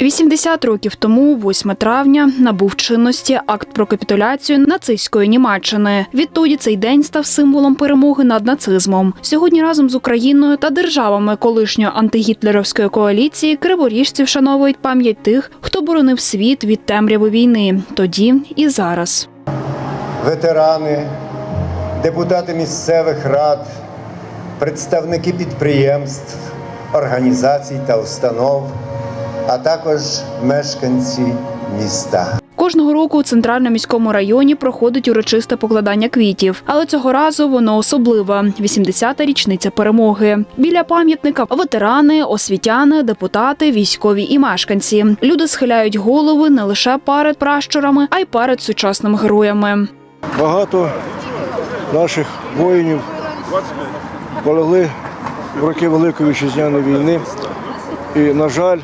80 років тому, 8 травня, набув чинності акт про капітуляцію нацистської Німеччини. Відтоді цей день став символом перемоги над нацизмом. Сьогодні разом з Україною та державами колишньої антигітлерівської коаліції криворіжці вшановують пам'ять тих, хто боронив світ від темряви війни тоді і зараз. ветерани, депутати місцевих рад, представники підприємств, організацій та установ, а також мешканці міста. Кожного року у центральному міському районі проходить урочисте покладання квітів, але цього разу воно особливе – 80-та річниця перемоги. Біля пам'ятника ветерани, освітяни, депутати, військові і мешканці. Люди схиляють голови не лише перед пращурами, а й перед сучасними героями. Багато наших воїнів полегли в роки Великої Вітчизняної війни. І, на жаль,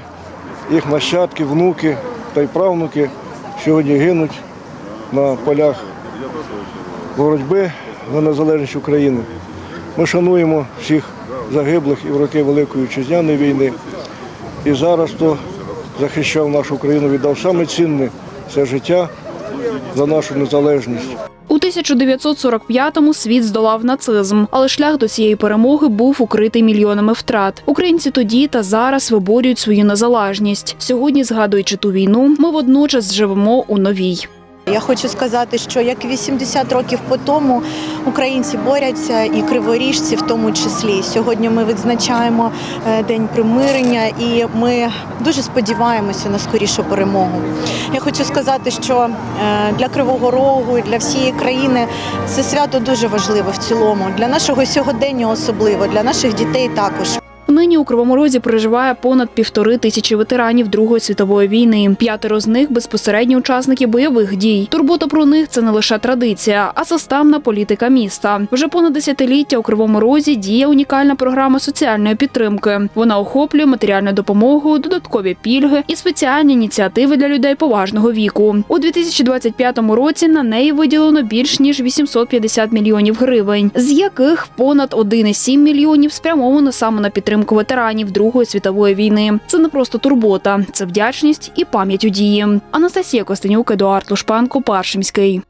їх нащадки, внуки та й правнуки сьогодні гинуть на полях боротьби за незалежність України. Ми шануємо всіх загиблих і в роки Великої Вітчизняної війни. І зараз хто захищав нашу країну, віддав саме цінне це життя за нашу незалежність. У 1945-му світ здолав нацизм, але шлях до цієї перемоги був укритий мільйонами втрат. Українці тоді та зараз виборюють свою незалежність. Сьогодні, згадуючи ту війну, ми водночас живемо у новій. Я хочу сказати, що як 80 років по тому українці борються і криворіжці в тому числі. Сьогодні ми відзначаємо е, день примирення, і ми дуже сподіваємося на скорішу перемогу. Я хочу сказати, що е, для Кривого Рогу і для всієї країни це свято дуже важливе в цілому. Для нашого сьогодення особливо, для наших дітей також. Нині у Кривому Розі проживає понад півтори тисячі ветеранів Другої світової війни. П'ятеро з них безпосередні учасники бойових дій. Турбота про них це не лише традиція, а системна політика міста. Вже понад десятиліття у Кривому Розі діє унікальна програма соціальної підтримки. Вона охоплює матеріальну допомогу, додаткові пільги і спеціальні ініціативи для людей поважного віку. У 2025 році на неї виділено більш ніж 850 мільйонів гривень, з яких понад 1,7 мільйонів спрямовано саме на підтримку ветеранів Другої світової війни. Це не просто турбота, це вдячність і пам'ять у дії. Анастасія Костенюк, Едуард Лушпанко, Паршимський.